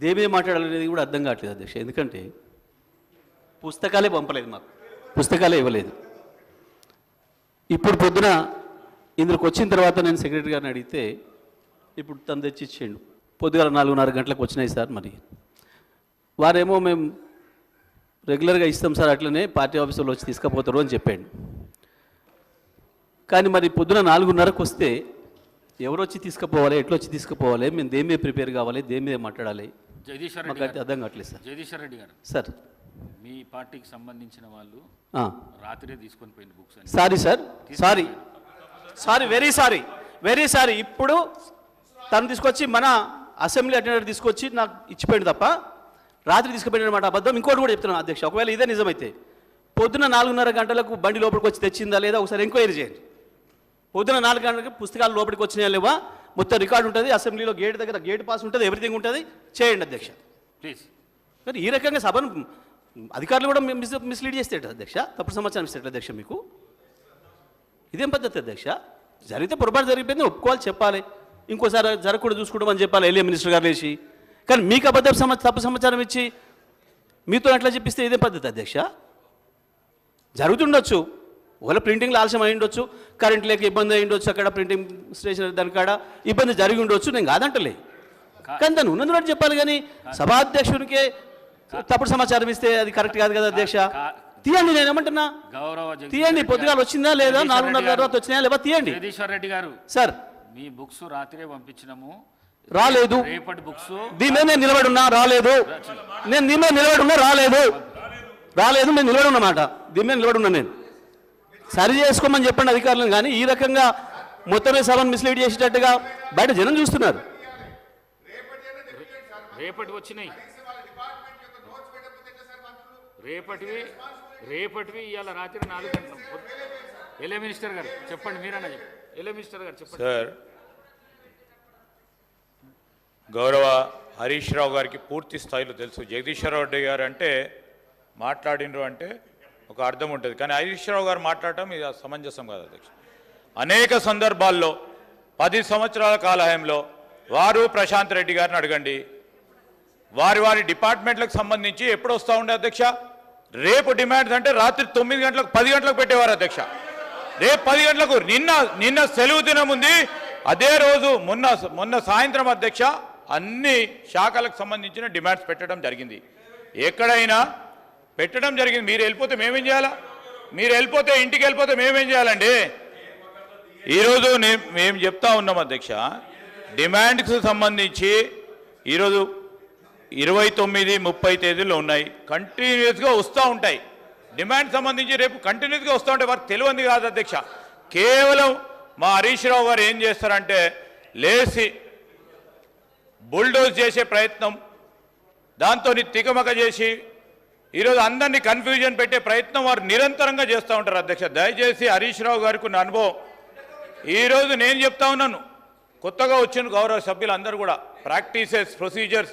దేమే మాట్లాడాలనేది కూడా అర్థం కావట్లేదు అధ్యక్ష. ఎందుకంటే పుస్తకాలే పంపలేదు మాకు. పుస్తకాలే ఇవ్వలేదు. ఇప్పుడు పొద్దున ఇందులోకి వచ్చిన తర్వాత నేను సెక్రటరీ గారిని అడిగితే ఇప్పుడు తను తెచ్చి ఇచ్చేయండు. పొద్దుగాల నాలుగున్నర గంటలకు వచ్చినాయి సార్ మరి. వారేమో మేము రెగ్యులర్గా ఇస్తాం సార్ అట్లనే పార్టీ ఆఫీసులో వచ్చి తీసుకుపోతారు అని చెప్పాడు. కానీ మరి పొద్దున నాలుగున్నరకు వస్తే ఎవరొచ్చి వచ్చి తీసుకుపోవాలి ఎట్లొచ్చి తీసుకుపోవాలి మేము దేమే ప్రిపేర్ కావాలి దేమే మాట్లాడాలి జగదీశ్వర్ రెడ్డి గారు. అర్థం కావట్లేదు సార్. జగదీశ్వర్ రెడ్డి గారు. సార్. మీ పార్టీకి సంబంధించిన వాళ్ళు. రాత్రే తీసుకొని పోయిన books sorry sir. Sorry. Sorry very sorry. Very sorry. ఇప్పుడు తను తీసుకొచ్చి మన అసెంబ్లీ అటెండర్ తీసుకొచ్చి నాకు ఇచ్చిపోయింది తప్ప రాత్రి తీసుకుపోయిన మాట అబద్ధం. ఇంకోటి కూడా చెప్తున్నాను అధ్యక్ష. ఒకవేళ ఇదే నిజమైతే పొద్దున నాలుగున్నర గంటలకు బండి లోపలికి వచ్చి తెచ్చిందా లేదా ఒకసారి ఎంక్వైరీ చేయండి. పొద్దున నాలుగు గంటలకు పుస్తకాలు లోపలికి వచ్చినాయా లేవా? మొత్తం రికార్డు ఉంటుంది అసెంబ్లీలో గేట్ దగ్గర గేట్ పాస్ ఉంటుంది ఎవ్రీథింగ్ ఉంటుంది. చేయండి అధ్యక్ష. ప్లీజ్ కానీ ఈ రకంగా సభను అధికారులు కూడా మిస్ మిస్లీడ్ చేస్తే అధ్యక్ష. తప్పుడు సమాచారం ఇస్తే అధ్యక్ష మీకు. ఇదేం పద్ధతి అధ్యక్ష? జరిగితే పొరపాటు జరిగిపోయింది ఒప్పుకోవాలి చెప్పాలి. ఇంకోసారి జరగకూడదు చూసుకోవడం అని చెప్పాలి ఎల్ఏ మినిస్టర్ గారు లేచి. కానీ మీకు అబద్ధం సమా తప్పు సమాచారం ఇచ్చి మీతో ఎట్లా చెప్పిస్తే ఇదే పద్ధతి అధ్యక్ష? జరుగుతుండొచ్చు. ఒకవేళ ప్రింటింగ్లో ఆలస్యం అయి ఉండొచ్చు కరెంట్ లేక ఇబ్బంది అయి ఉండొచ్చు అక్కడ ప్రింటింగ్ స్టేషన్ దాని కాడ ఇబ్బంది జరిగి ఉండొచ్చు నేను కాదంటలే. కానీ దాన్ని ఉన్నది చెప్పాలి కానీ సభాధ్యక్షునికే తప్పుడు సమాచారం ఇస్తే అది కరెక్ట్ కాదు కదా అధ్యక్ష? తీయండి నేను ఏమంటున్నా? గౌరవ తీయండి పొద్దుగాల. వచ్చిందా లేదా? నాలుగున్నర. తర్వాత వచ్చినాయా లేదా? తీయండి. జగదీశ్వర్ రెడ్డి గారు. సార్. మీ బుక్స్ రాత్రే పంపించినాము. రాలేదు. రేపటి బుక్స్ దీని నేను నిలబడి ఉన్నా? రాలేదు. నేను దీని నిలబడి ఉన్నా? రాలేదు. రాలేదు. నేను నిలబడి ఉన్నమాట దీని మీద నిలబడి ఉన్నా నేను. సరి చేసుకోమని చెప్పండి అధికారులను కానీ ఈ రకంగా మొత్తమే సభను మిస్లీడ్ చేసేటట్టుగా బయట జనం చూస్తున్నారు. రేపటి వచ్చినాయి. రేపటివి రేపటివి ఇవాళ రాత్రి నాలుగు గంటల ఎల్ఏ మినిస్టర్ గారు చెప్పండి మీరన్నా చెప్పండి ఎల్ఏ మినిస్టర్ గారు చెప్పండి. సార్ గౌరవ హరీష్ రావు గారికి పూర్తి స్థాయిలో తెలుసు. జగదీశ్వర రెడ్డి గారు అంటే మాట్లాడినరు అంటే ఒక అర్థం ఉంటుంది. కానీ హరీష్ రావు గారు మాట్లాడటం ఇది సమంజసం కాదు అధ్యక్ష. అనేక సందర్భాల్లో పది సంవత్సరాల కాలహయంలో వారు ప్రశాంత్ రెడ్డి గారిని అడగండి. వారి వారి డిపార్ట్మెంట్లకు సంబంధించి ఎప్పుడు వస్తూ ఉండే అధ్యక్ష? రేపు డిమాండ్స్ అంటే రాత్రి తొమ్మిది గంటలకు పది గంటలకు పెట్టేవారు అధ్యక్ష. రేపు పది గంటలకు నిన్న నిన్న సెలవు దినం ఉంది. అదే రోజు మొన్న మొన్న సాయంత్రం అధ్యక్ష అన్ని శాఖలకు సంబంధించిన డిమాండ్స్ పెట్టడం జరిగింది. ఎక్కడైనా పెట్టడం జరిగింది. మీరు వెళ్ళిపోతే మేమేం చేయాలా? మీరు వెళ్ళిపోతే ఇంటికి వెళ్ళిపోతే మేమేం చేయాలండి? ఈరోజు మేము చెప్తా ఉన్నాం అధ్యక్ష. డిమాండ్కి సంబంధించి ఈరోజు ఇరవై తొమ్మిది ముప్పై తేదీలు ఉన్నాయి. కంటిన్యూస్గా వస్తూ ఉంటాయి. డిమాండ్ సంబంధించి రేపు కంటిన్యూస్గా వస్తూ ఉంటాయి. వారికి తెలియంది కాదు అధ్యక్ష. కేవలం మా హరీష్ రావు గారు ఏం చేస్తారంటే లేచి బుల్డోజ్ చేసే ప్రయత్నం దాంతో తికమక చేసి ఈరోజు అందరినీ కన్ఫ్యూజన్ పెట్టే ప్రయత్నం వారు నిరంతరంగా చేస్తూ ఉంటారు అధ్యక్ష. దయచేసి హరీష్ రావు గారికి ఉన్న అనుభవం. ఈరోజు నేను చెప్తా ఉన్నాను. కొత్తగా వచ్చిన గౌరవ సభ్యులందరూ కూడా ప్రాక్టీసెస్ ప్రొసీజర్స్